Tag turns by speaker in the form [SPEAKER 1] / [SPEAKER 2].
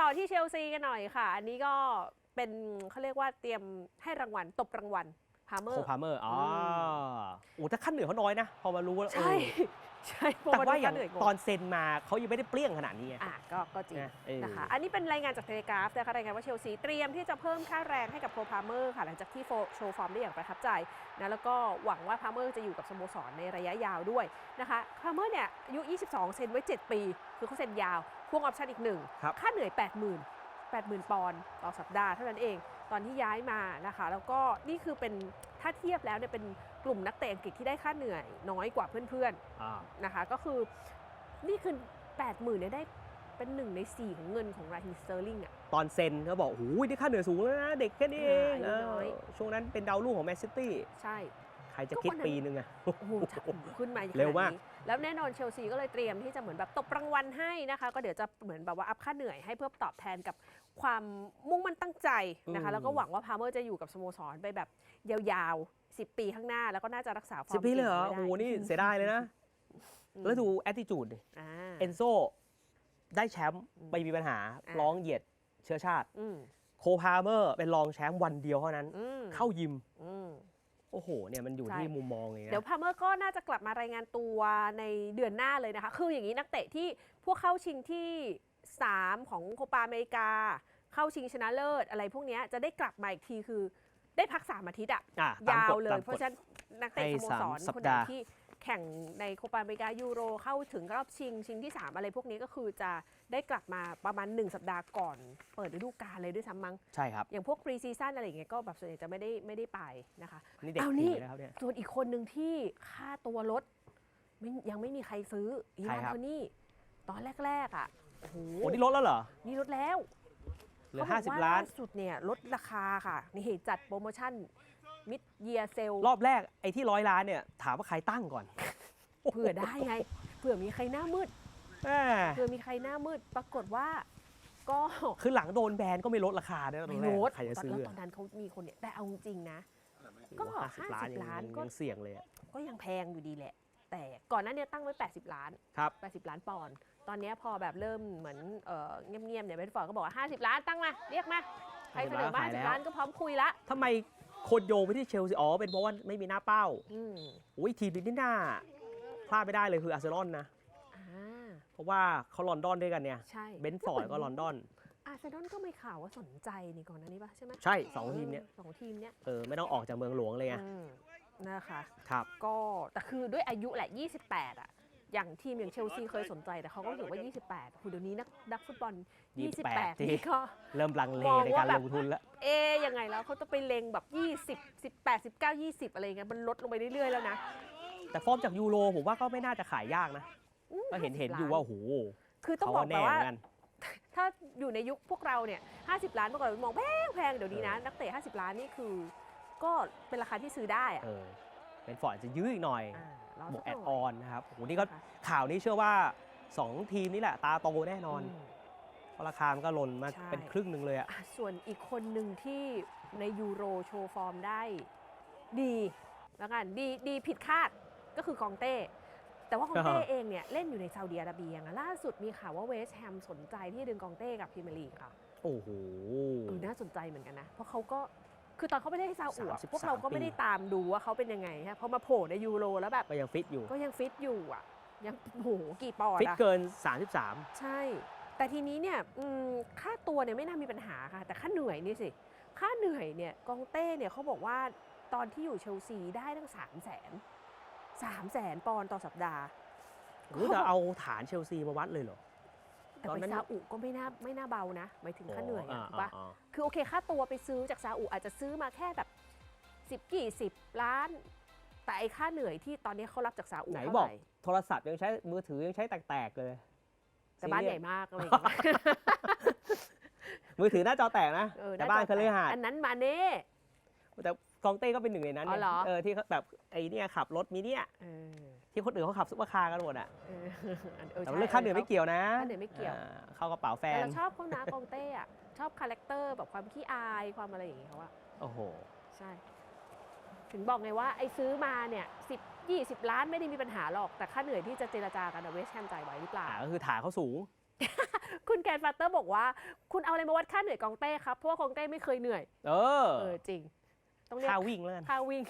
[SPEAKER 1] ต่อที่เชลซีกันหน่อยค่ะ อันนี้ก็เป็นเขาเรียกว่าเตรียมให้รางวัลตบรางวัลพาเมอ
[SPEAKER 2] โค
[SPEAKER 1] ร์
[SPEAKER 2] พาเมอร์อ๋อ
[SPEAKER 1] ม
[SPEAKER 2] โอ้ถ้าขั้นเหนือเขาน้อยนะ พอมารู้ว่า
[SPEAKER 1] ใช่
[SPEAKER 2] เออ
[SPEAKER 1] ใช่เพระ
[SPEAKER 2] แต่ว่าอย่าง
[SPEAKER 1] เหนื่อยก
[SPEAKER 2] ตอนเซ็นมาเขายังไม่ได้เปรี้ยงขนาดนี้ไง
[SPEAKER 1] อะก็ก็จริง
[SPEAKER 2] นะเออ
[SPEAKER 1] นะคะอันนี้เป็นรายงานจากเทเลกราฟนะคะรายงานว่าเชลซีเตรียมที่จะเพิ่มค่าแรงให้กับโคพาเมอร์ค่ะ หลังจากที่โฟโชว์ฟอร์มได้อย่างประทับใจนะแล้วก็หวังว่าพาเมอร์จะอยู่กับสโมสรในระยะยาวด้วยนะคะพาเมอร์เนี่ยอายุ 22 เซ็นไว้ 7 ปี คือเขาเซ็นยาว พ่วงออปชั่นอีกหนึ่ง
[SPEAKER 2] ครับ
[SPEAKER 1] ค่าเหนื่อย 80,000 80,000 ปอนด์ต่อสัปดาห์เท่านั้นเอง ตอนที่ย้ายมานะคะ แล้วก็นี่คือเป็นถ้าเทียบแล้วเนี่ยเป็นกลุ่มนักเตะอังกฤษที่ได้ค่าเหนื่อยน้อยกว่าเพื่อนๆ
[SPEAKER 2] อ่า
[SPEAKER 1] นะคะ ก็คือนี่คือ 8 0,000เนี่ยได้เป็นหนึ่งใน 4 ของเงินของราฮิมสเตอร์ลิงอะ
[SPEAKER 2] ตอนเซ็นเขาบอกโอ้ยได้ค่าเหนือสูงแล้วนะ เด็กแค่นี้เอง
[SPEAKER 1] อ่าอายุน้อย
[SPEAKER 2] เออช่วงนั้นเป็นดาวรุ่งของแมนซิตี้
[SPEAKER 1] ใช่
[SPEAKER 2] ใครจะคิด
[SPEAKER 1] ก็วันนั้น
[SPEAKER 2] ปีนึงอะ
[SPEAKER 1] โอ้โหจะขึ้นมาขนดนี้
[SPEAKER 2] เร็วมาก
[SPEAKER 1] แล้วแน่นอนเชลซีก็เลยเตรียมที่จะเหมือนแบบตบรางวัลให้นะคะ ก็เดี๋ยวจะเหมือนแบบว่าอัพค่าเหนื่อยให้เพื่อตอบแทนกับความมุ่งมั่นตั้งใจนะคะ แล้วก็หวังว่าพาเมอร์จะอยู่กับสโมสรไปแบบยาวๆ 10 ปีข้างหน้าแล้วก็น่าจะรักษาฟอร์
[SPEAKER 2] สิ
[SPEAKER 1] ม
[SPEAKER 2] บปีเลยเหรอ
[SPEAKER 1] ก่ง
[SPEAKER 2] โอ้
[SPEAKER 1] ไว้
[SPEAKER 2] โห
[SPEAKER 1] ได้
[SPEAKER 2] นี่เสียดายเลยนะ
[SPEAKER 1] อืม
[SPEAKER 2] แล้วดูแอ t ติจูด
[SPEAKER 1] อ่า
[SPEAKER 2] เอนโซได้แชมป์ไม่มีปัญหา
[SPEAKER 1] อ่า
[SPEAKER 2] ร้องเหยียดเชื้อชาติ
[SPEAKER 1] อืม
[SPEAKER 2] โคพาเมอร์เป็นรองแชมป์วันเดียวเท่านั้น
[SPEAKER 1] อืม
[SPEAKER 2] เข้ายิม
[SPEAKER 1] อืม
[SPEAKER 2] โอ้โหเนี่ยมันอยู่
[SPEAKER 1] ใช่
[SPEAKER 2] ที่มุมมองเลยนะ
[SPEAKER 1] เดี๋ยวพาเมอร์ก็น่าจะกลับมารายงานตัวในเดือนหน้าเลยนะคะ คืออย่างนี้นักเตะที่พวกเข้าชิงที่ 3 ของโคปาอเมริกา เข้าชิงชนะเลิศอะไรพวกเนี้ยจะได้กลับมาอีกทีคือได้พัก3อาทิตย์อะ
[SPEAKER 2] อะตม
[SPEAKER 1] ยาว
[SPEAKER 2] กฎ
[SPEAKER 1] เล
[SPEAKER 2] ตายม
[SPEAKER 1] เพ
[SPEAKER 2] กฎ
[SPEAKER 1] ราะฉะนั้นนักเตะ
[SPEAKER 2] ให้
[SPEAKER 1] สโม
[SPEAKER 2] สาม
[SPEAKER 1] สร
[SPEAKER 2] สัป
[SPEAKER 1] คนไหน
[SPEAKER 2] ดาห์
[SPEAKER 1] ที่ แข่งในโคปาอเมริกายูโรเข้าถึงรอบชิง ชิงที่ 3 อะไรพวกนี้ก็คือจะได้กลับมาประมาณ 1 สัปดาห์ก่อนเปิดฤดูกาลเลยด้วยซ้ำมั้ง
[SPEAKER 2] ใช่ครับ
[SPEAKER 1] อย่างพวกพรีซีซั่นอะไรอย่างเงี้ยก็แบบส่วนใหญ่จะไม่ได้ไม่ได้ไปนะคะ
[SPEAKER 2] นี่เด็ก
[SPEAKER 1] เอา
[SPEAKER 2] ผี
[SPEAKER 1] นี่
[SPEAKER 2] นะครับเนี่ย
[SPEAKER 1] ส่วนอีกคนหนึ่งที่ค่าตัวลดไม่ยังไม่มีใครซื้ออี
[SPEAKER 2] ใคร
[SPEAKER 1] วาน
[SPEAKER 2] ครับ
[SPEAKER 1] โทนี่ตอนแรกๆอะโอ้โห
[SPEAKER 2] โอ้นี่ลดแล้วเหรอ
[SPEAKER 1] นี่ลดแล้ว
[SPEAKER 2] เหลือ
[SPEAKER 1] ขบอกว่
[SPEAKER 2] 50 ล้าน
[SPEAKER 1] สุดเนี่ยลดราคาค่ะ นี่จัดโปรโมชั่น มิดเยียเซล
[SPEAKER 2] รอบแรกไอ้ที่ร้อยล้านเนี่ยถามว่าใครตั้งก่อน
[SPEAKER 1] เผื่อได้ไงเผื่อมีใครหน้ามืด
[SPEAKER 2] แม่
[SPEAKER 1] เผื่อมีใครหน้ามืดปรากฏว่าก็
[SPEAKER 2] คือหลังโดนแบนก็ไม่ลดราคาด้วยตอ
[SPEAKER 1] ไม่
[SPEAKER 2] นแร
[SPEAKER 1] ล
[SPEAKER 2] ก
[SPEAKER 1] ด
[SPEAKER 2] ใครจะ
[SPEAKER 1] ตอน
[SPEAKER 2] ซื้อ
[SPEAKER 1] แล้ว
[SPEAKER 2] อะ
[SPEAKER 1] ตอนนั้นเขามีคนเนี่ยแต่เอาจริงๆนะ ก็
[SPEAKER 2] ห้าสิบล้าน
[SPEAKER 1] 50
[SPEAKER 2] ยัง
[SPEAKER 1] ล้าน
[SPEAKER 2] ยัง
[SPEAKER 1] ก็
[SPEAKER 2] ยังเสี่ยงเลยอะ
[SPEAKER 1] ก็ยังแพงอยู่ดีแหละ แต่ก่อนหน้าเนี้ตั้งไว้ 80 ล้าน
[SPEAKER 2] ครับ
[SPEAKER 1] 80 ล้านปอนด์ตอนเนี้ยพอแบบเริ่มเหมือนเอ่อเงียบๆเนี่ยเบนฟอร์ดก็บอกว่า 50 ล้านตั้งมา เรียกมาใครเสนอมา
[SPEAKER 2] ขายแล้ว
[SPEAKER 1] 50ล้านก็พร้อมคุยละ
[SPEAKER 2] ทำไม คนโยงไปที่เชลซีอ๋อเป็นเพราะว่าไม่มีหน้าเป้า
[SPEAKER 1] อืม
[SPEAKER 2] อุ้ยทีมนี้นี่น่าพลาดไม่ได้เลยคืออาร์เซนอลนะ
[SPEAKER 1] อ่า
[SPEAKER 2] เพราะว่าเขาลอนดอนด้วยกันเนี่ย
[SPEAKER 1] ใช่
[SPEAKER 2] เบนฟอร์ดก็ลอนดอน
[SPEAKER 1] อาร์เซนอลก็ไม่ข่าวว่าสนใจนี่ก่อนหน้านี้ป่ะใช่ไหม
[SPEAKER 2] ใช่สองทีมเนี้ย
[SPEAKER 1] ออสองทีมเนี้ย
[SPEAKER 2] เออไม่ต้องออกจากเมืองหลวงเลยไง
[SPEAKER 1] อืมนะคะ
[SPEAKER 2] ครับ
[SPEAKER 1] ก็แต่คือด้วยอายุแหละ 28 อะ อย่างทีมอย่างเชลซีเคยสนใจแต่เขาก็รู้สึกว่า 28คุณเดี๋ยวนี้นักนักฟุตบอล
[SPEAKER 2] 28
[SPEAKER 1] 28
[SPEAKER 2] ที่
[SPEAKER 1] นี่ก็
[SPEAKER 2] เริ่มลังเล
[SPEAKER 1] มอง
[SPEAKER 2] ใน
[SPEAKER 1] ว่า
[SPEAKER 2] การ
[SPEAKER 1] แบบ
[SPEAKER 2] ลงทุนแล้ว
[SPEAKER 1] เอ๊ยยังไงแล้วเขาจะไปเลงแบบ 20 18 19 20 อะไรเงี้ยมันลดลงไปเรื่อยๆแล้วนะ
[SPEAKER 2] แต่ฟอร์มจากยูโรผมว่าก็ไม่น่าจะขายยากนะ
[SPEAKER 1] อืม
[SPEAKER 2] ก็เห็น
[SPEAKER 1] 50
[SPEAKER 2] เห็นอยู่
[SPEAKER 1] ล้
[SPEAKER 2] ว่าโอ้โห
[SPEAKER 1] คือต้อง
[SPEAKER 2] เขา
[SPEAKER 1] บอก
[SPEAKER 2] แน่
[SPEAKER 1] แต่
[SPEAKER 2] เห
[SPEAKER 1] ว่า
[SPEAKER 2] มือนกัน
[SPEAKER 1] ถ้าอยู่ในยุคพวกเราเนี่ย 50 ล้านเมื่อก่อนมองแพงแพงเดี๋ยวนี้นะ นักเตะ 50 ล้านนี่คือ ก็เป็นราคาที่ซื้อได้อะ
[SPEAKER 2] เออเป็นฟอร์ดจะยื้ออีกหน่อย
[SPEAKER 1] อ่าเรา
[SPEAKER 2] บวก
[SPEAKER 1] สั
[SPEAKER 2] แอด
[SPEAKER 1] ห
[SPEAKER 2] อ
[SPEAKER 1] น่ย
[SPEAKER 2] อนนะครับโอ้โหนี่ก็
[SPEAKER 1] นะคะ
[SPEAKER 2] ข่าวนี้เชื่อว่า 2 ทีมนี่แหละตาโตแน่นอน
[SPEAKER 1] ม
[SPEAKER 2] เพราะราคามันก็หล่นมา
[SPEAKER 1] ใช่
[SPEAKER 2] เป็นครึ่งหนึ่งเลยอะ
[SPEAKER 1] อะส่วนอีกคนหนึ่งที่ในยูโรโชว์ฟอร์มได้ดีแล้วกันดีดีผิดคาดก็คือกองเต้ แต่ว่ากองเต้เองเนี่ยเล่นอยู่ในซาอุดิอาระเบียนะล่าสุดมีข่าวว่าเวสต์แฮมสนใจที่จะดึงกองเต้กับพรีเมียร์ลีกค่ะ
[SPEAKER 2] โอ้โห
[SPEAKER 1] เออน่าสนใจเหมือนกันนะ เพราะเขาก็ คือตอนเขาไปเล่นที่ซาอุอะ
[SPEAKER 2] 33
[SPEAKER 1] พวกเราก็ไม่ได้ตามดูว่าเขาเป็นยังไงฮะพอมาโผล่ในยูโรแล้วแบบ
[SPEAKER 2] ก็ยังฟิตอยู่
[SPEAKER 1] ก็ยังฟิตอยู่อะ ยังโอ้โหกี่ปอนด์
[SPEAKER 2] ฟิต
[SPEAKER 1] อะ
[SPEAKER 2] เกิน 33
[SPEAKER 1] ใช่ แต่ทีนี้เนี่ยอืมค่าตัวเนี่ยไม่น่ามีปัญหาค่ะ แต่ค่าเหนื่อยนี่สิ ค่าเหนื่อยเนี่ยกองเต้เนี่ยเขาบอกว่าตอนที่อยู่เชลซีได้ตั้งสามแสนสามแสนปอนด์ต่อสัปดาห์
[SPEAKER 2] หรือจะเอาฐานเชลซีมาวัดเลยเหรอ
[SPEAKER 1] แต่
[SPEAKER 2] ตอน
[SPEAKER 1] ไป
[SPEAKER 2] นั้น
[SPEAKER 1] ซาอุก็ไม่น่าไม่น่าเบานะหมายถึงค่าเหนื่อยอะาถูกปะ
[SPEAKER 2] อ่า
[SPEAKER 1] คือโอเคค่าตัวไปซื้อจากซาอุอาจจะซื้อมาแค่แบบสิบกี่สิบล้าน แต่ไอ้ค่าเหนื่อยที่ตอนนี้เขารับจากซาอุ
[SPEAKER 2] ไหน
[SPEAKER 1] เท่า
[SPEAKER 2] บอก
[SPEAKER 1] ไหร่
[SPEAKER 2] โทรศัพท์ยังใช้มือถือยังใช้แตกๆเลย
[SPEAKER 1] แต่บ้าน
[SPEAKER 2] ซี
[SPEAKER 1] ให
[SPEAKER 2] เรี
[SPEAKER 1] ญ่
[SPEAKER 2] ยส
[SPEAKER 1] มากอะไรอย่างเงี้ย
[SPEAKER 2] มือถือหน้าจอแตกนะ
[SPEAKER 1] เออ
[SPEAKER 2] แต่บ้าน
[SPEAKER 1] จ
[SPEAKER 2] เคยเลยหาด
[SPEAKER 1] อันนั้นมาเน่
[SPEAKER 2] แต่ กองเต้ก็เป็นหนึ่งในนั้น
[SPEAKER 1] เนี่ยอ
[SPEAKER 2] อที่แบบไอ้นี่ขับรถมีเนี่ยที่คนอื่นเขาขับซุปเปอร์คาร์กันหมดอะแต่เรื่องค่าเหนื่อยไม่เกี่ยวนะ
[SPEAKER 1] ค่าเหนื่อยไม่เกี่ยว
[SPEAKER 2] เข้ากระเป๋าแฟน
[SPEAKER 1] เราชอบเขานะกองเต้อะชอบคาแรคเตอร์แบบความขี้อายความอะไรอย่างเงี้ยเขาอะ
[SPEAKER 2] โอ้โห
[SPEAKER 1] ใช่ ถึงบอกไงว่าไอ้ซื้อมาเนี่ยสิบยี่สิบล้านไม่ได้มีปัญหาหรอก แต่ค่าเหนื่อยที่จะเจรจากันเวสแฮมจ่ายไหวหรือเปล่า
[SPEAKER 2] ก็คือฐานเขาสูง
[SPEAKER 1] คุณแกนฟาเตอร์บอกว่า คุณเอาอะไรมาวัดค่าเหนื่อยกองเต้ครับ เพราะว่ากองเต้ไม่เคยเหนื่อย
[SPEAKER 2] เออ
[SPEAKER 1] จริง ต้องเรียก
[SPEAKER 2] พาวิ่งเลย
[SPEAKER 1] พาวิง